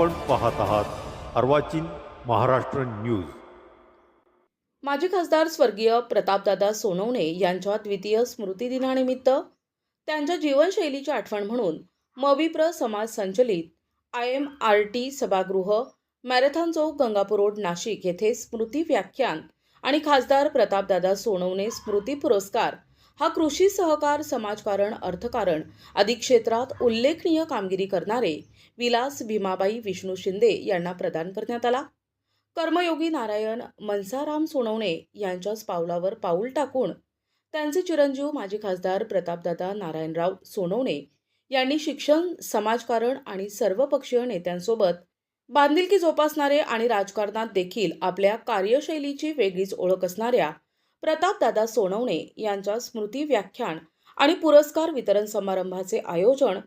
आपण पाहत आहात अर्वाचीन महाराष्ट्र न्यूज. माजी खासदार स्वर्गीय प्रतापदादा सोनवणे यांच्या द्वितीय स्मृतिदिनानिमित्त त्यांच्या जीवनशैलीची आठवण म्हणून मविप्र समाज संचलित आय एम आर टी सभागृह मॅरेथॉन चौक गंगापूर रोड नाशिक येथे स्मृती व्याख्यान आणि खासदार प्रतापदादा सोनवणे स्मृती पुरस्कार हा कृषी सहकार समाजकारण अर्थकारण आदी क्षेत्रात उल्लेखनीय कामगिरी करणारे विलास भीमाबाई विष्णू शिंदे यांना प्रदान करण्यात आला. कर्मयोगी नारायण मनसाराम सोनवणे यांच्याच पावलावर पाऊल टाकून त्यांचे चिरंजीव माजी खासदार प्रतापदादा नारायणराव सोनवणे यांनी शिक्षण समाजकारण आणि सर्वपक्षीय नेत्यांसोबत बांधिलकी जोपासणारे आणि राजकारणात देखील आपल्या कार्यशैलीची वेगळीच ओळख असणाऱ्या प्रतापदादा सोनवणे यांच्या स्मृती व्याख्यान आणि पुरस्कार वितरण समारंभाचे आयोजन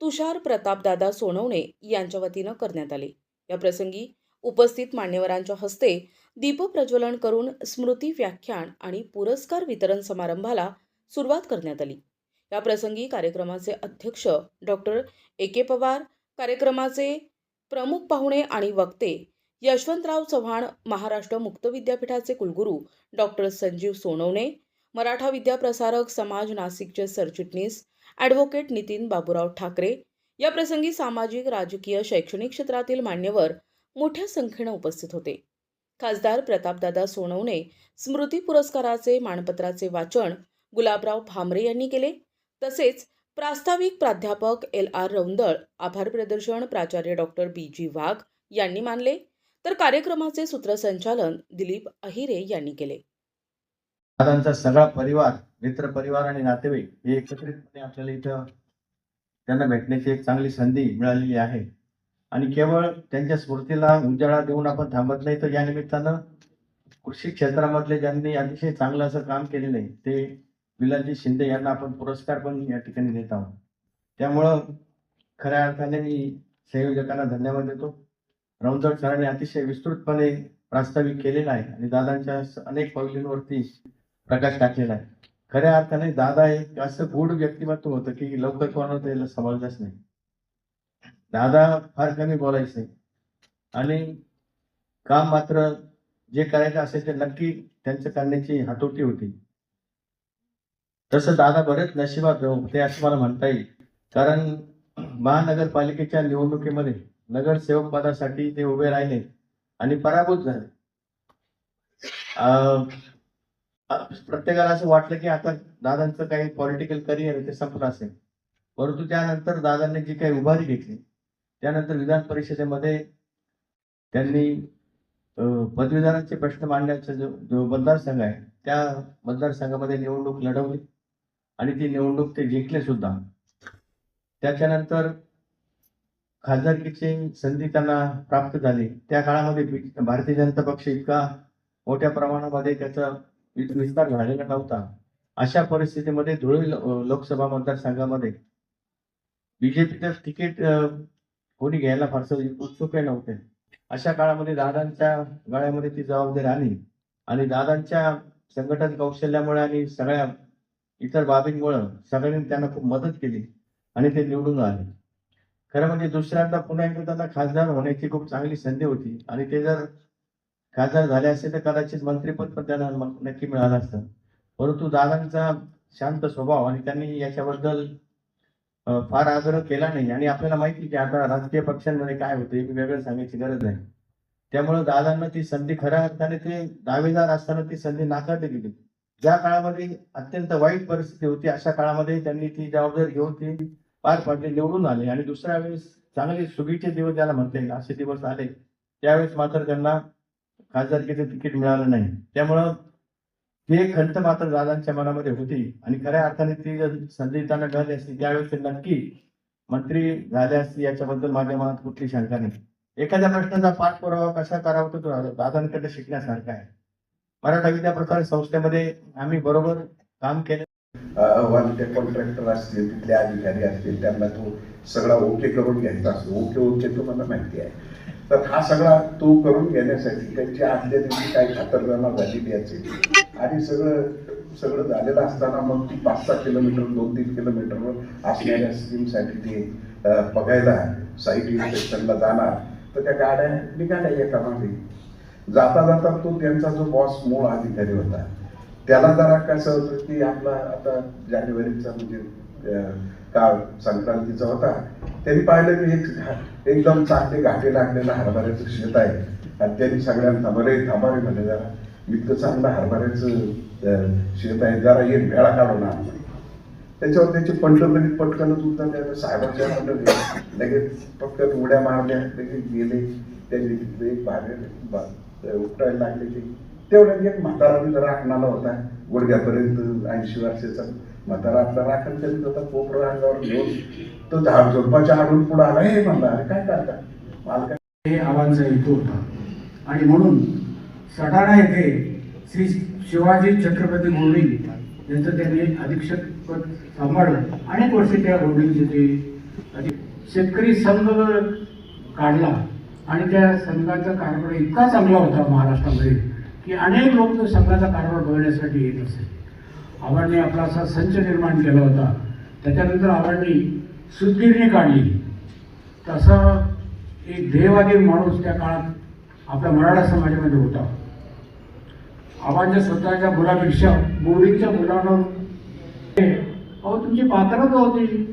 तुषार प्रतापदादा सोनवणे यांच्या वतीनं करण्यात आले. या प्रसंगी उपस्थित मान्यवरांच्या हस्ते दीपप्रज्वलन करून स्मृती व्याख्यान आणि पुरस्कार वितरण समारंभाला सुरुवात करण्यात आली. या प्रसंगी कार्यक्रमाचे अध्यक्ष डॉक्टर ए के पवार कार्यक्रमाचे प्रमुख पाहुणे आणि वक्ते यशवंतराव चव्हाण महाराष्ट्र मुक्त विद्यापीठाचे कुलगुरू डॉक्टर संजीव सोनवणे मराठा विद्याप्रसारक समाज नाशिकचे सरचिटणीस ॲडव्होकेट नितीन बाबूराव ठाकरे या प्रसंगी सामाजिक राजकीय शैक्षणिक क्षेत्रातील मान्यवर मोठ्या संख्येनं उपस्थित होते. खासदार प्रतापदादा सोनवणे स्मृती पुरस्काराचे मानपत्राचे वाचन गुलाबराव भामरे यांनी केले. तसेच प्रास्ताविक प्राध्यापक एल आर रौंदळ आभार प्रदर्शन प्राचार्य डॉक्टर बी जी वाघ यांनी मानले. तर कार्यक्रमाचे सूत्रसंचालन दिलीप अहिरे यांनी केले. दादांचा सगळा परिवार मित्र परिवार आणि नातेवाईक हे एकत्रितपणे आपल्याला इथं त्यांना भेटण्याची एक चांगली संधी मिळालेली आहे. आणि केवळ त्यांच्या स्मृतीला उजाळा देऊन आपण थांबत नाही तर या निमित्तानं कृषी क्षेत्रामधले ज्यांनी अतिशय चांगलं असं काम केलेलं आहे ते विलासजी शिंदे यांना आपण पुरस्कार पण या ठिकाणी देत आहोत. त्यामुळं खऱ्या अर्थाने मी संयोजकांना धन्यवाद देतो. रमजान सरांनी अतिशय विस्तृतपणे प्रास्ताविक केलेला आहे आणि दादांच्या अनेक पैलूंवरती प्रकाश टाकलेला आहे. खऱ्या अर्थाने दादा एक असं गूढ व्यक्तिमत्व होतं की लवकर कोणाला त्याला समजलंच नाही. दादा फार कमी बोलायचे. आणि काम मात्र जे करायचं असेल ते नक्की त्यांचं करण्याची हातोटी होती. तसं दादा बरेच नशिबात होते असं मला म्हणता येईल. कारण महानगरपालिकेच्या निवडणुकीमध्ये नगरसेवक पदासाठी ते उभे राहिले आणि पराभूत झाले. अं, प्रत्येकाला असं वाटलं की आता दादांचं काही पॉलिटिकल करिअर आहे ते संपलं असेल. परंतु त्यानंतर दादांनी जी काही उभारी घेतली त्यानंतर विधान परिषदेमध्ये त्यांनी अं, पदवीधरांचे प्रश्न मांडण्याचा जो जो मतदारसंघ आहे त्या मतदारसंघामध्ये निवडणूक लढवली आणि ती निवडणूक ते जिंकले सुद्धा. त्याच्यानंतर खासदारकीची संधी त्यांना प्राप्त झाली. त्या काळामध्ये भारतीय जनता पक्ष इतका मोठ्या प्रमाणामध्ये त्याचा विस्तार झालेला नव्हता. अशा परिस्थितीमध्ये धुळे लोकसभा मतदारसंघामध्ये बीजेपीचं तिकीट कोणी घ्यायला फारसं उत्सुक नव्हते. अशा काळामध्ये दादांच्या गळ्यामध्ये ती जबाबदारी आली आणि दादांच्या संघटन कौशल्यामुळे आणि सगळ्या इतर बाबींमुळे सगळ्यांनी त्यांना खूप मदत केली आणि ते निवडून आले. खरं म्हणजे दुसऱ्यांदा पुन्हा एकदा त्यांना खासदार होण्याची खूप चांगली संधी होती. आणि ते जर खासदार झाले असते तर कदाचित मंत्रीपद पण त्यांना नक्की मिळालं असतं. परंतु दादांचा शांत स्वभाव आणि त्यांनी याच्याबद्दल फार आग्रह केला नाही. आणि आपल्याला माहिती की आता राजकीय पक्षांमध्ये काय होतं हे वेगळं सांगायची गरज नाही. त्यामुळे दादांना ती संधी खऱ्या अर्थाने ते दावेदार असताना ती संधी नाकारली गेली. ज्या काळामध्ये अत्यंत वाईट परिस्थिती होती अशा काळामध्ये त्यांनी ती जबाबदारी घेऊन ती पार पाडले निवडून आले. आणि दुसऱ्या वेळेस चांगले सुगीचे दिवस ज्याला म्हणता येईल असे दिवस आले. त्यावेळेस मात्र त्यांना खासदारकीचं तिकीट मिळालं नाही. त्यामुळं ती एक खंत मात्र दादांच्या मनामध्ये होती आणि खऱ्या अर्थाने ती जर संधी त्यांना मिळाली असती त्यावेळेस ते नक्की मंत्री झाले असते याच्याबद्दल माझ्या मनात कुठली शंका नाही. एखाद्या प्रश्नाचा पाठपुरावा कसा करावा तो तो दादांकडे शिकण्यासारखा आहे. मराठा विद्याप्रसार संस्थेमध्ये आम्ही बरोबर काम केलं. अहवाल ते कॉन्ट्रॅक्टर असतील तिथले अधिकारी असतील त्यांना तो सगळा ओके करून घ्यायचा असतो. ओके ओके तुम्हाला माहिती आहे. तर हा सगळा तो करून घेण्यासाठी त्यांची आदल्या दिवशी काही खातरजमा झालेली असेल. आणि सगळं सगळं झालेलं असताना मग ती पाच सहा किलोमीटर दोन तीन किलोमीटरवर असलेल्या स्कीमसाठी ते बघायला साईट इन्स्पेक्शनला जाणार. तर त्या गाड्या निघाल्या एका मागे. जाता जाता तो त्यांचा जो बॉस मूळ अधिकारी होता त्याला जरा कसं होतं की आपला आता जानेवारीचा म्हणजे काळ संक्रांतीचा होता त्यांनी पाहिलं की एक घा- एकदम चांगले घाटे लागलेलं हरभऱ्याचं शेत आहे. आणि त्यांनी सगळ्यांना थांबरे थांबावे म्हणजे जरा. इतकं चांगलं हरभऱ्याचं शेत आहे जरा एक वेळा काढून आण त्याच्यावर त्याचे पंट पटकनच पटकन उठलं त्या साहेबांच्या मंडळी लगेच पटकन उड्या मारल्या लगेच गेले. त्यांनी तिथले एक बाहेर उपटायला लागले ते. तेवढ्यात एक म्हातारा बी राखणाला होता. गुडघ्यापर्यंत ऐंशी वर्षाचा म्हातारा आपला राखण करीत होता. कोपर अंगावर घेऊन तो झाड झोपाच्या हाडून पुढे आला. हे म्हणला अरे काय करता? मला हे आव्हानचा हेतू होता. आणि म्हणून सटाणा येथे श्री शिवाजी छत्रपती होर्डिंग यांचं त्यांनी अधीक्षक पद सांभाळलं. अनेक वर्ष त्या होर्डिंगचे ते शेतकरी संघ काढला. आणि त्या संघाचा कारभार इतका चांगला होता महाराष्ट्रामध्ये. की अनेक लोक तो संघाचा कारभार बघण्यासाठी येत असे. आव्हाडने आपला असा संच निर्माण केला होता. त्याच्यानंतर आव्हाडनी सुदगिरणी काढली. तसा एक ध्येयवादी माणूस त्या काळात आपल्या मराठा समाजामध्ये होता. आव्हाडच्या स्वतःच्या मुलापेक्षा बोर्डिंगच्या मुलांना अहो तुमची पात्रता होती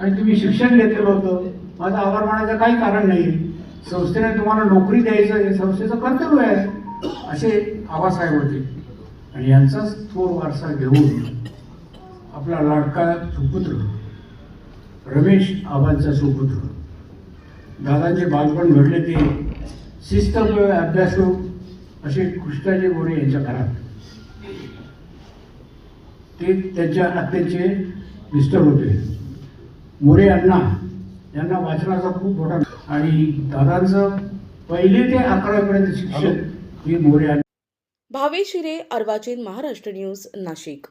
आणि तुम्ही शिक्षण घेतलेलं होतं. माझं आभार मानायचं काही कारण नाही. संस्थेने तुम्हाला नोकरी द्यायचं हे संस्थेचं कर्तव्य आहे. असे आबासाहेब होते. आणि यांचाच थोर वारसा घेऊन आपला लाडका सुपुत्र रमेश आबांचा सुपुत्र दादांचे बालपण घडले ते शिस्त अभ्यासू असे कृष्णाजी मोरे यांच्या घरात. ते त्यांच्या आत्याचे मिस्टर होते. मोरे अण्णा यांना वाचनाचा खूप मोठा आणि दादांचं पहिले ते अकरावीपर्यंत शिक्षण भावे शिरे अर्वाचीन महाराष्ट्र न्यूज नाशिक.